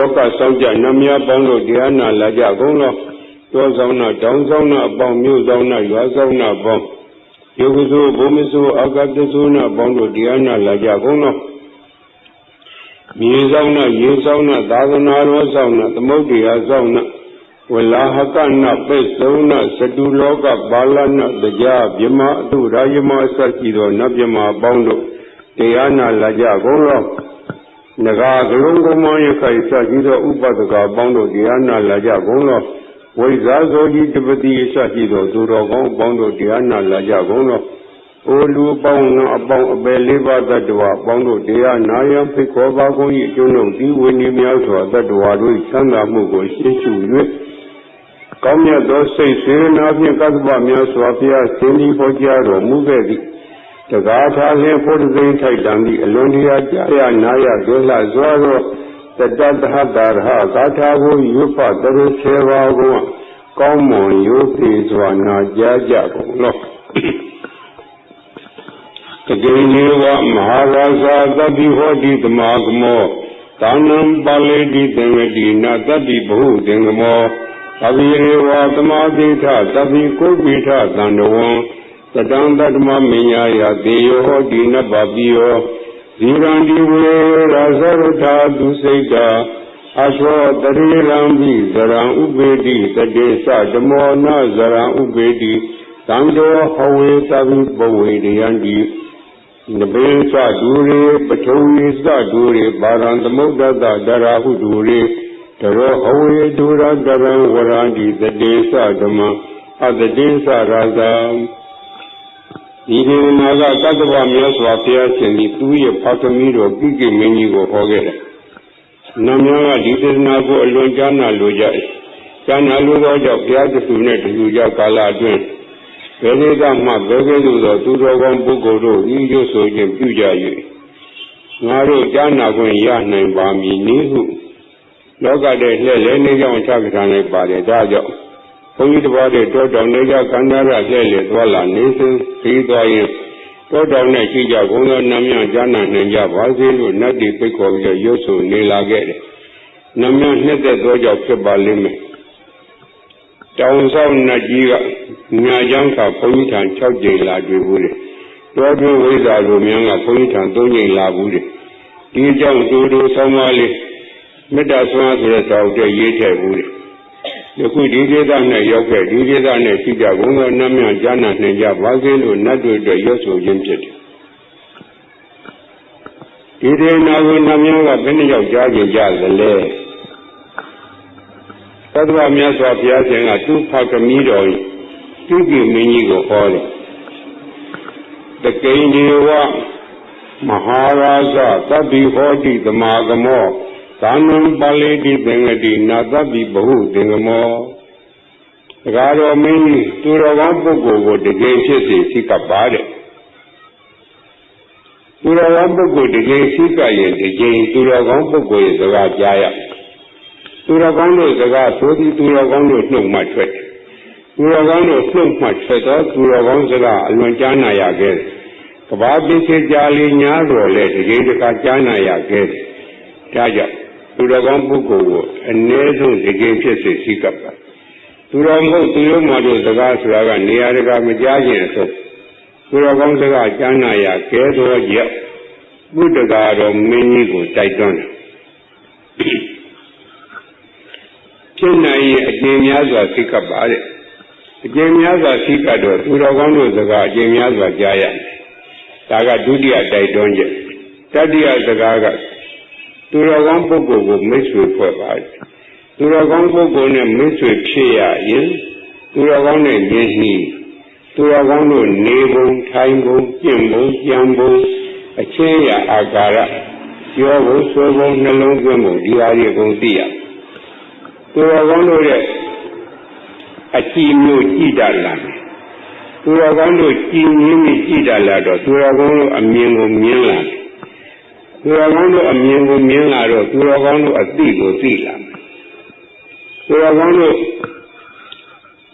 လောကစောင့်ကြနတ်များပေါင်းတို့တရားနာလာကြကုန်လောတောဆောင်နာတောင်းဆောင်နာအပေါင်းမြို့ဆောင်နာရွာဆောင်နာပေါင်းယုဂစုဘုမစုအာဂတစုနာပေါင်းတို့တရားနာလာကြကုန်လောမြေဆောင်နာရေဆောင်နာသာသနာတော်ဆောင်နာသမုဒ္ဒရာဆောင်နာဝလာဟကနာပိစုံနာစတုလောကပါဠနာတရားမြမအတုရာယမအစရှိသောနတ်မြမပေါင်းတို့တရားနာလာကြကုန် လောနဂါကလုံးကမောင်းရခိုင်စရှိသောဥပဒကပေါင်းတို့တရားနာလာကြကုန်လောဝိဇာဇောကြီးတပတိစရှိသောသူတော်ကောင်းပေါင်းတို့တရားနာလာကြကုန်လောအိုလူပေါင်းအပေါင်းအပယ်လေးပါးတ attva ပေါင်းတို့တရားနာယံဖိခောပါကုန်၏အကျိုးတို့ဒီဝိနည်းများစွာတ attva တို့ချမ်းသာမှုကိုရှင်းရှု၍ကောင်းမြတ်သောစိတ်စေနာဖြင့်ကတ္တပများစွာဘုရားဆင်းပြီးဟောကြားတော်မူခဲ့သည် တကားထားလင်းဖို့သိမ့်ထိုက်တံသည့်အလွန်တရာကြာရနာရဒုလှစွာသောတတတဟတာရဟဂါထာကိုရွတ်ဖတ်တရဆေပါကိုကောင်းမွန်ရိုးသေးစွာနာကြားကြကုန်လောတကေနေဝမဟာရာဇာတတိဟောတိတမဂမောသာနံပါဠိတိသင်္ဝတိနာတတိဘဟုသင်္ကမောသဗ္ဗေဝသမာဓိထသဗ္ဗေကိုပိထသန္တဝံ သတံတတ္တမမညာယတေယောဟောတိနပပိယောဇီရံဒီဝေရာဇရထာသူစိတ်တာအသောတရေရံပိဇရံဥပေတိတတေသဓမောနဇရံဥပေတိသံတောဟဝေသဗ္ဗပဝေရယံတိနဘေသဒူရေပထုံနိသဒူရေပါရံသမုဒ္ဒတဒရာဟုဒူရေတရောဟဝေဒူရတရံဝရံတိတတေသဓမ္မအတတေသရာဇံ ဒီဒေဝနာကတတ္တဝမြတ်စွာဘုရားရှင်ဒီသူရဲ့ဖသမီးတော်ကိကိမင်းကြီးကိုဟောခဲ့တယ်။နာမည်ကဒီသေနာကိုအလွန်ကြားနာလိုကြတယ်။ကြားနာလိုသောကြောင့်ဘုရားတခုနဲ့တူကြကာလအတွင်းဘယ်လေးကမှဘယ်ကဲ့သို့သောသူတော်ကောင်းပုဂ္ဂိုလ်တို့ဤရွဆိုခြင်းပြုကြ၍ငါတို့ကြားနာခွင့်ရနိုင်ပါမည်နည်းဟုလောကတဲ့လှည့်လဲနေကြောင်းချပြထားလိုက်ပါတယ်ဒါကြောင့်ဘု န်းကြီးတစ်ပါးတွေတောတောင်နေကြကန္နာရလှည့်လေသွားလာနေစဉ်ပြီးသွားရင်တောတောင်နဲ့ရှိကြဘုံသောနာမည်ကြားနာနိုင်ကြပါစေလို့နတ်တွေပိတ်ခေါ်ပြီးရုပ်ဆိုနေလာခဲ့တယ်။နာမည်နှစ်သက်သောကြောင့်ဖြစ်ပါလိမ့်မယ်။တောင်ဆောင်နတ်ကြီးကညာကြောင်းကဘုန်းကြီးထံ6ကြိမ်လာတွေ့ဘူးလေ။တောတွင်းဝိဇ္ဇာလိုများကဘုန်းကြီးထံ3ကြိမ်လာဘူးလေ။ဒီကြောင့်တူတူဆောင်းပါလေးမေတ္တာဆွမ်းဆိုတဲ့စာအုပ်တဲ့ရေးထည့်ဘူးလေ ယခုဒီဒေသနဲ့ရောက်ခဲ့ဒီဒေသနဲ့ရှိကြဘုံသောနတ်မြတ်ကြားနာနိုင်ကြပါစေလို့နတ်တို့အတွက်ရွတ်ဆိုခြင်းဖြစ်တယ်ဒီဒေနာကိုနတ်များကဘယ်နှယောက်ကြားကြကြသလဲသတ္တဝမြတ်စွာဘုရားရှင်ကသူ့ဖကမီးတော်သူ့ကြီးမင်းကြီးကိုဟောတယ်တကိဉ္ဒီဝမဟာရာဇသဗ္ဗိဟောတိသမာကမော သာနံပါဠိတိသင်္ကတိနာတပိဘဟုသင်္ကမောဒကာတော်မင်းကြီးသူတော်ကောင်းပုဂ္ဂိုလ်ကိုတကယ်ဖြစ်စေစိကပ်ပါတဲ့သူတော်ကောင်းပုဂ္ဂိုလ်တကယ်စိကပ်ရင်တကယ်သူတော်ကောင်းပုဂ္ဂိုလ်ရဲ့စကားကြားရသူတော်ကောင်းတို့စကားဆိုပြီးသူတော်ကောင်းတို့နှုတ်မှထွက်သူတော်ကောင်းတို့နှုတ်မှထွက်တော့သူတော်ကောင်းစကားအလွန်ကြားနာရခဲ့တယ်ကဘာပိစေကြာလီညာတော်လဲတကယ်တကကြားနာရခဲ့တယ်ဒါကြောင့် သူတော်ကောင်းပုဂ္ဂိုလ်ကိုအ ਨੇ ဆုံးတကယ်ဖြစ်စေစိကပ်ပါသူတော်မဟုတ်သူရောမတို့စကားဆိုတာကနေရာတကာမကြားခြင်းအဆုံးသူတော်ကောင်းစကားကြားနာရကဲတော်ရက်ဘုဒ္ဓကာတော်မင်းကြီးကိုတိုက်တွန်းတယ်ဖြစ်နိုင်ရင်အကျဉ်းများစွာစိကပ်ပါတဲ့အကျဉ်းများစွာစိကပ်တော့သူတော်ကောင်းတို့စကားအကျဉ်းများစွာကြားရဒါကဒုတိယတိုက်တွန်းချက်တတိယစကားက သူတော်ကောင်းပုဂ္ဂိုလ်ကိုမိတ်ဆွေဖွဲ့ပါတယ်သူတော်ကောင်းပုဂ္ဂိုလ်နဲ့မိတ်ဆွေဖြစ်ရရင်သူတော်ကောင်းနဲ့ရင်းနှီးသူတော်ကောင်းတို့နေပုံထိုင်ပုံကျင့်ပုံကြံပုံအချင်းရအာကာရပြောဖို့ဆိုပုံနှလုံးသွင်းပုံဒီဟာတွေအကုန်သိရသူတော်ကောင်းတို့ရဲ့အကြည့်မျိုးကြည့်တတ်လာတယ်သူတော်ကောင်းတို့ကြည်ငင်းပြီးကြည့်တတ်လာတော့သူတော်ကောင်းတို့အမြင်ကိုမြင်လာတယ် သူတော်ကောင်းတို့အမြင်ကိုမြင်လာတော့သူတော်ကောင်းတို့အသိကိုသိလာမယ်သူတော်ကောင်းတို့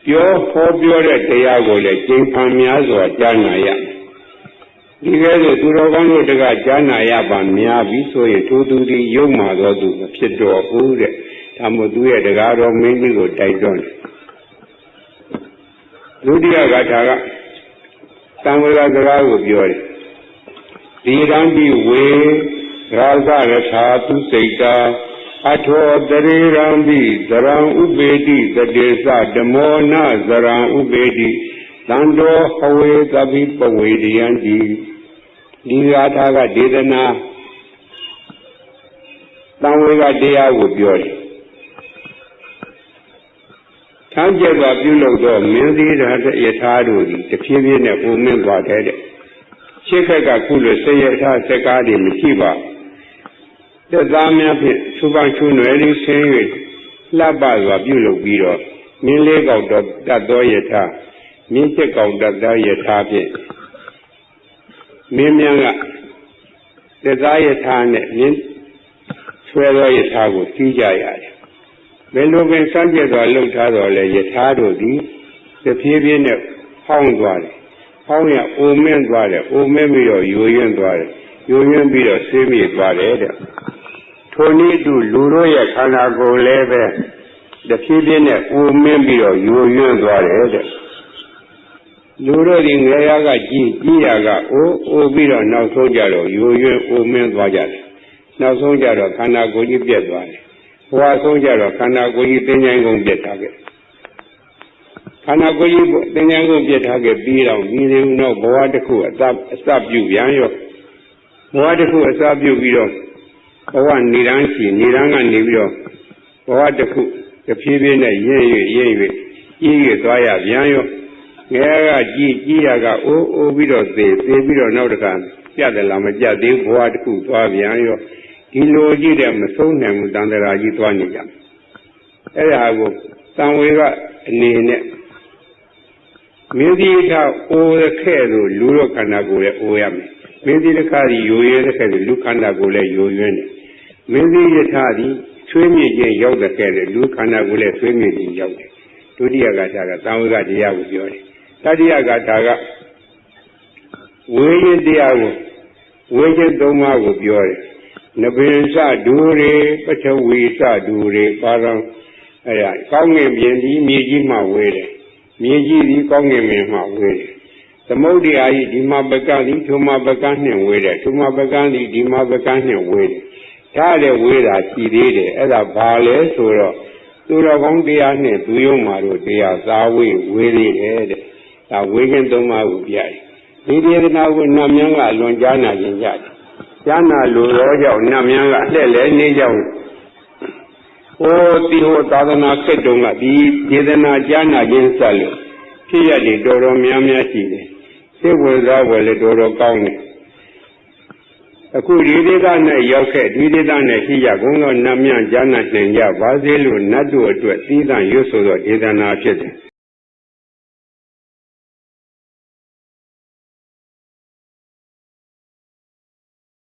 ပြောဟောပြောတဲ့တရားကိုလည်းကျင့်ဖန်များစွာကြားနာရမယ်ဒီကဲ့သို့သူတော်ကောင်းတို့တကကြားနာရပါများပြီဆိုရင်ထိုသူသည်ယုံမှသောသူမဖြစ်တော်ဘူးတဲ့ဒါမို့သူရဲ့တရားတော်မင်းကြီးကိုတိုက်တွန်းတယ်ဒုတိယဂါထာကသံဝေကစကားကိုပြောတယ်ဒီရန်ဒီဝေ ရာဇရထာသူစိတ်တာအထောတရေရံပိသရံဥပေတိတတေသဓမောနသရံဥပေတိတံတော်ဟဝေသဗိပဝေဒယံတိဒီဂါထာကဒေသနာတံဝေကတရားကိုပြောတယ်ထမ်းကျက်စွာပြုလုပ်သောမင်းသီးရာယထာတို့သည်တဖြည်းဖြည်းနဲ့ပုံမင်းသွားတဲ့ရှေ့ခက်ကခုလိုဆေရထားစကားတွေမရှိပါ သက်သားများဖြင့်သူပန်းချူနွယ်လေးဆင်း၍လှပစွာပြုလုပ်ပြီးတော့မင်းလေးကောက်တော့တတ်သောယထာမင်းချက်ကောက်တတ်သောယထာဖြင့်မင်းများကသက်သားယထာနဲ့မင်းဆွဲသောယထာကိုစီးကြရတယ်ဘယ်လိုပင်စမ်းကြက်စွာလှုပ်ထားတော်လဲယထာတို့သည်တဖြည်းဖြည်းနဲ့ဖောင်းသွားတယ်ဖောင်းရအိုမင်းသွားတယ်အိုမင်းပြီးတော့ယူရင်းသွားတယ်ယူရင်းပြီးတော့ဆေးမြေသွားတယ်တဲ့ ထိုနည်းတူလူတို့ရဲ့ခန္ဓာကိုယ်လည်းပဲတဖြည်းဖြည်းနဲ့အိုမင်းပြီးတော့ယူရင်းသွားတယ်တဲ့လူတို့ဒီငယ်ရကကြီးကြီးရကအိုးအိုးပြီးတော့နောက်ဆုံးကြတော့ယူရင်းအိုမင်းသွားကြတယ်နောက်ဆုံးကြတော့ခန္ဓာကိုယ်ကြီးပြတ်သွားတယ်ဘဝဆုံးကြတော့ခန္ဓာကိုယ်ကြီးသင်္ချိုင်းကုန်ပြတ်ထားခဲ့ခန္ဓာကိုယ်ကြီးသင်္ချိုင်းကုန်ပြတ်ထားခဲ့ပြီးတော့ပြီးရင်တော့ဘဝတစ်ခုအစအစပြုပြန်ရောဘဝတစ်ခုအစပြုပြီးတော့ ဘဝနေတန်းရှိနေတန်းကနေပြီးတော့ဘဝတစ်ခုတဖြည်းဖြည်းနဲ့ရင့်ရင့်ရင့်ရင့်ကြီးရသွားရပြန်ရောငယ်ကကြီးကြီးရကအိုးအိုးပြီးတော့သေသေပြီးတော့နောက်တစ်ခါပြတ်တယ်လားမပြတ်သေးဘဝတစ်ခုသွားပြန်ရောဒီလိုကြည့်တဲ့မဆုံးနိုင်ဘူးတန်တရာကြီးသွားနေကြအဲ့ဒါကိုတန်ဝေကအနေနဲ့မင်းဒီကအိုးခဲ့လို့လူတို့ခန္ဓာကိုယ်ရဲ့အိုးရမယ်မင်းဒီတစ်ခါဒီယိုရဲတဲ့ခဲ့လူခန္ဓာကိုယ်လည်းယိုယွင်းတယ် မင်းဒီယထာဒီဆွေးမြေ့ခြင်းရောက်တဲ့ခဲ့လူခန္ဓာကိုယ်လည်းဆွေးမြေ့ခြင်းရောက်တယ်ဒုတိယဂါထာကတန်ဝေကတရားကိုပြောတယ်တတိယဂါထာကဝေရင်တရားကိုဝေခြင်းသုံးပါးကိုပြောတယ်နဗေစဒူရေပထဝီစဒူရေပါရံအဲ့ဒါကောင်းငင်ပြင်ဒီမြေကြီးမှဝေးတယ်မြေကြီးဒီကောင်းငင်ပြင်မှဝေးတယ်သမုဒ္ဒရာကြီးဒီမှာပကံဒီထုမပကံနှင့်ဝေးတယ်ထုမပကံဒီဒီမှာပကံနှင့်ဝေးတယ် ဒါလည်းဝေးတာရှိသေးတယ်အဲ့ဒါဘာလဲဆိုတော့သူတော်ကောင်းတရားနဲ့သူယုံမာတို့တရားသာဝေးဝေးသေးတယ်တဲ့ဒါဝေးခြင်းသုံးပါးကိုပြရတယ်ဒီဒေသနာကိုနတ်မြန်းကလွန်ကြားနာခြင်းကြတယ်ကျမ်းနာလိုသောကြောင့်နတ်များကလှည့်လဲနေကြောင်းဟိုဒီဟိုသာသနာခေတ်တုန်းကဒီဒေသနာကျမ်းနာခြင်းဆက်လို့ဖြစ်ရတယ်တော်တော်များများရှိတယ်စိတ်ဝင်စားဝယ်လည်းတော်တော်ကောင်းတယ် အခုဒီဒေသနဲ့ရောက်ခဲ့ဒီဒေသနဲ့ရှိရကုန်းသောနတ်များကျမ်းနာနိုင်ကြပါစေလို့နတ်တို့အတွက်သီးသန့်ရွတ်ဆိုသောဒေသနာဖြစ်တယ်